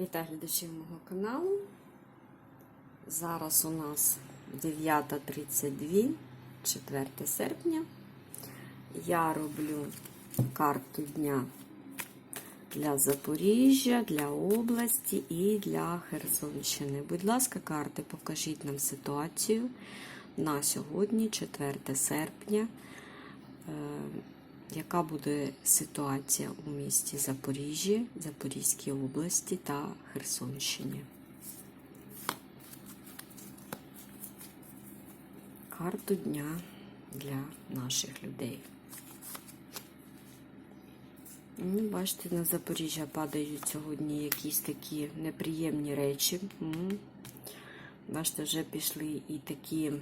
Вітаю глядачів мого каналу. Зараз у нас 9.32, 4 серпня. Я роблю карту дня для Запоріжжя, для області і для Херсонщини. Будь ласка, карти, покажіть нам ситуацію на сьогодні, 4 серпня. Яка буде ситуація у місті Запоріжжі, Запорізькій області та Херсонщині. Карту дня для наших людей. Ну, Бачите, на Запоріжжя падають сьогодні якісь такі неприємні речі. Бачите, вже пішли і такі.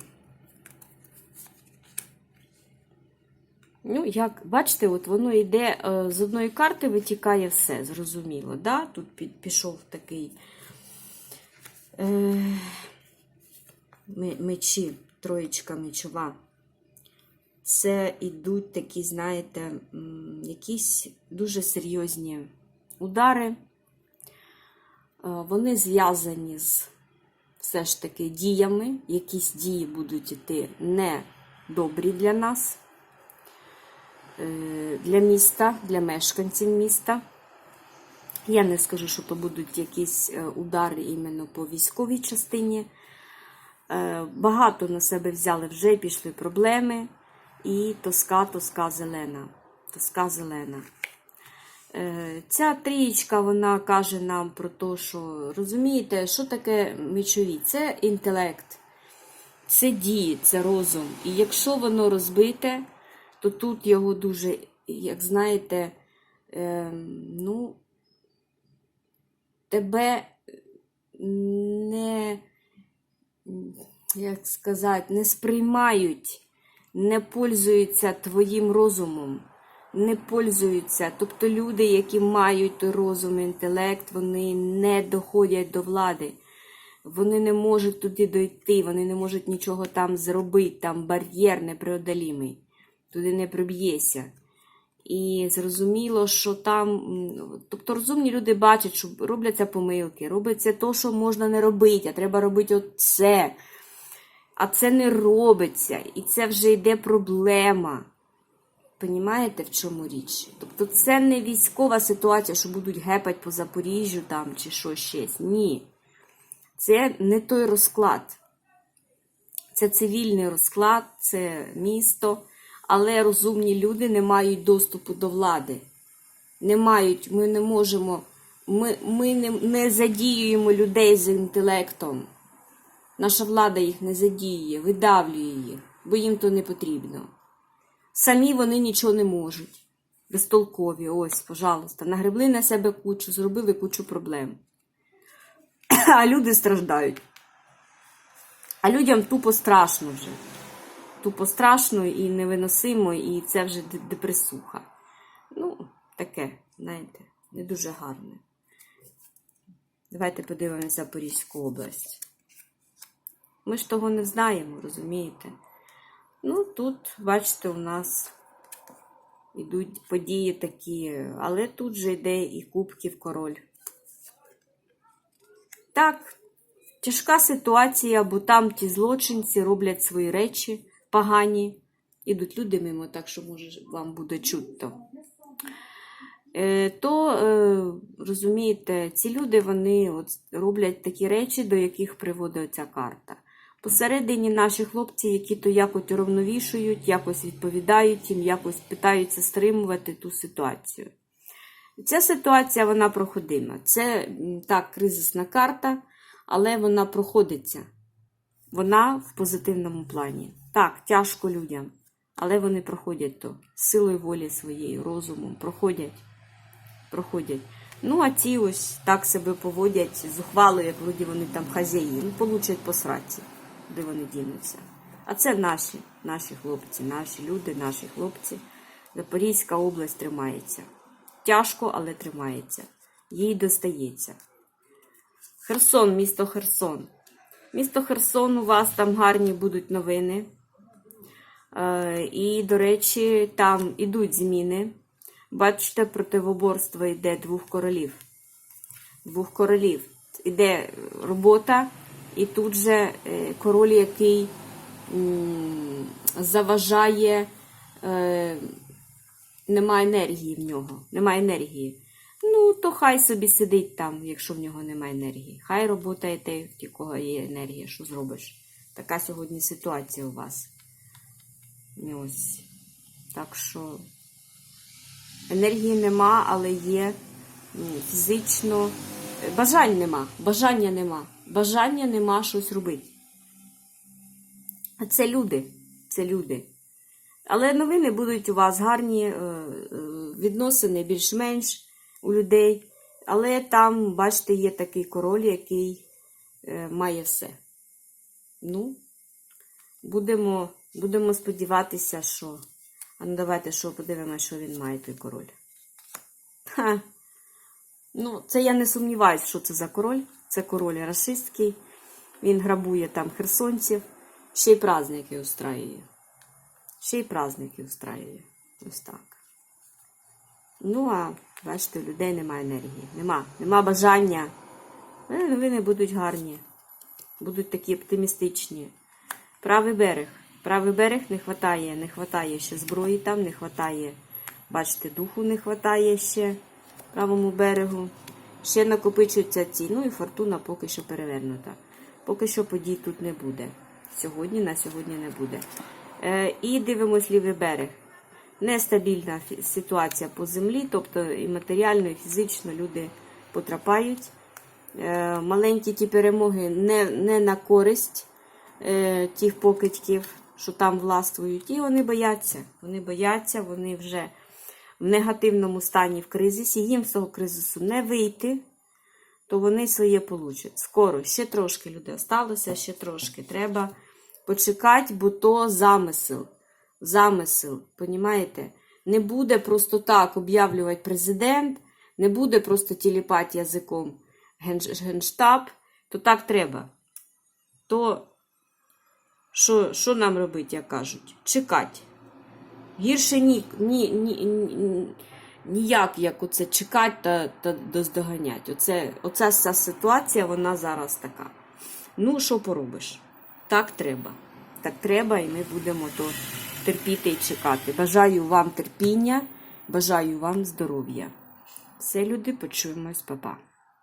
Ну, як бачите, от воно йде е, з одної карти, витікає все, зрозуміло. Да? Тут пішов такий е, мечі, троєчка мечова. Це ідуть такі, знаєте, якісь дуже серйозні удари. Е, Вони зв'язані з все ж таки діями. Якісь дії будуть іти не добрі для нас для міста, для мешканців міста. Я не скажу, що то будуть якісь е, удари іменно по військовій частині. Е, Багато на себе взяли вже пішли проблеми. І тоска, тоска зелена. Тоска зелена. Е, Ця трієчка, вона каже нам про те, що розумієте, що таке мечові? Це інтелект, це дії, це розум. І якщо воно розбите, то тут його дуже, як знаєте, е, ну, тебе не, як сказати, не сприймають, не пользуються твоїм розумом, не пользуються. Тобто люди, які мають розум, інтелект, вони не доходять до влади. Вони не можуть туди дойти, вони не можуть нічого там зробити, там бар'єр непреодолімий туди не приб'єся. І зрозуміло, що там, тобто розумні люди бачать, що робляться помилки, робиться то, що можна не робити, а треба робити оце. А це не робиться, і це вже йде проблема. Понімаєте, в чому річ? Тобто це не військова ситуація, що будуть гепати по Запоріжжю там чи що щось. Ні. Це не той розклад. Це цивільний розклад, це місто, але розумні люди не мають доступу до влади. Не мають, ми не можемо, ми, ми не, не задіюємо людей з інтелектом. Наша влада їх не задіює, видавлює їх, бо їм то не потрібно. Самі вони нічого не можуть. Безтолкові, ось, пожалуйста, нагребли на себе кучу, зробили кучу проблем. А люди страждають. А людям тупо страшно вже. Тупо страшно і невиносимо, і це вже депресуха. Ну, таке, знаєте, не дуже гарне. Давайте подивимося Запорізьку область. Ми ж того не знаємо, розумієте? Ну, тут, бачите, у нас йдуть події такі, але тут же йде і кубків король. Так, тяжка ситуація, бо там ті злочинці роблять свої речі погані. Ідуть люди мимо, так що, може, вам буде чутно. Е, То, е, розумієте, ці люди вони от роблять такі речі, до яких приводить ця карта. Посередині наші хлопці, які то якось уравновішують, якось відповідають їм, якось питаються стримувати ту ситуацію. Ця ситуація вона проходима. Це так, кризисна карта, але вона проходиться. Вона в позитивному плані. Так, тяжко людям, але вони проходять то силою волі своєї, розумом, проходять. проходять. Ну, а ті ось так себе поводять зухвало, як вроді вони там хазяї. Ну, получать по сраці, де вони дінуться. А це наші, наші хлопці, наші люди, наші хлопці. Запорізька область тримається. Тяжко, але тримається. Їй достається. Херсон, місто Херсон. Місто Херсон, у вас там гарні будуть новини. Е, І, до речі, там ідуть зміни. Бачите, противоборство йде двох королів. двох королів. Іде робота, і тут же е, король, який заважає, е, немає енергії в нього. Немає енергії. Ну, то хай собі сидить там, якщо в нього немає енергії. Хай робота те, в кого є енергія, що зробиш. Така сьогодні ситуація у вас. Ось. Так що енергії нема, але є фізично. Бажань нема. Бажання нема. Бажання нема щось робити. А це люди. Це люди. Але новини будуть у вас гарні, е, е, відносини більш-менш у людей. Але там, бачите, є такий король, який е, має все. Ну, будемо, будемо сподіватися, що. А ну давайте що подивимося, що він має, той король. Ха. Ну, це я не сумніваюся, що це за король. Це король расистський. Він грабує там херсонців, ще й праздники устраює. Ще й праздники устраює. Ось так. Ну, а бачите, у людей немає енергії. Нема. Нема бажання. Але новини будуть гарні. Будуть такі оптимістичні. Правий берег. Правий берег не хватає. Не хватає ще зброї там, не хватає. Бачите, духу не хватає ще правому берегу. Ще накопичуються ці. Ну і фортуна поки що перевернута. Поки що подій тут не буде. Сьогодні на сьогодні не буде. Е, і дивимось лівий берег. Нестабільна ситуація по землі, тобто і матеріально, і фізично люди потрапають. Е, маленькі ті перемоги не, не на користь е, тих покидьків, що там властвують. І вони бояться. Вони бояться, вони вже в негативному стані в кризисі. Їм з того кризису не вийти, то вони своє получать. Скоро, ще трошки людей осталося, ще трошки. Треба почекати, бо то замисел. Замисел, понімаєте? Не буде просто так об'явлювати президент, не буде просто тіліпати язиком генштаб, то так треба. То що, що нам робити, як кажуть? Чекати. Гірше ні, ні, ні, ні, ніяк, як оце чекати та, та доздоганяти. Оце, оця вся ситуація, вона зараз така. Ну, що поробиш? Так треба. Так треба, і ми будемо то терпіти і чекати. Бажаю вам терпіння, бажаю вам здоров'я. Все, люди, почуємось, Па-па.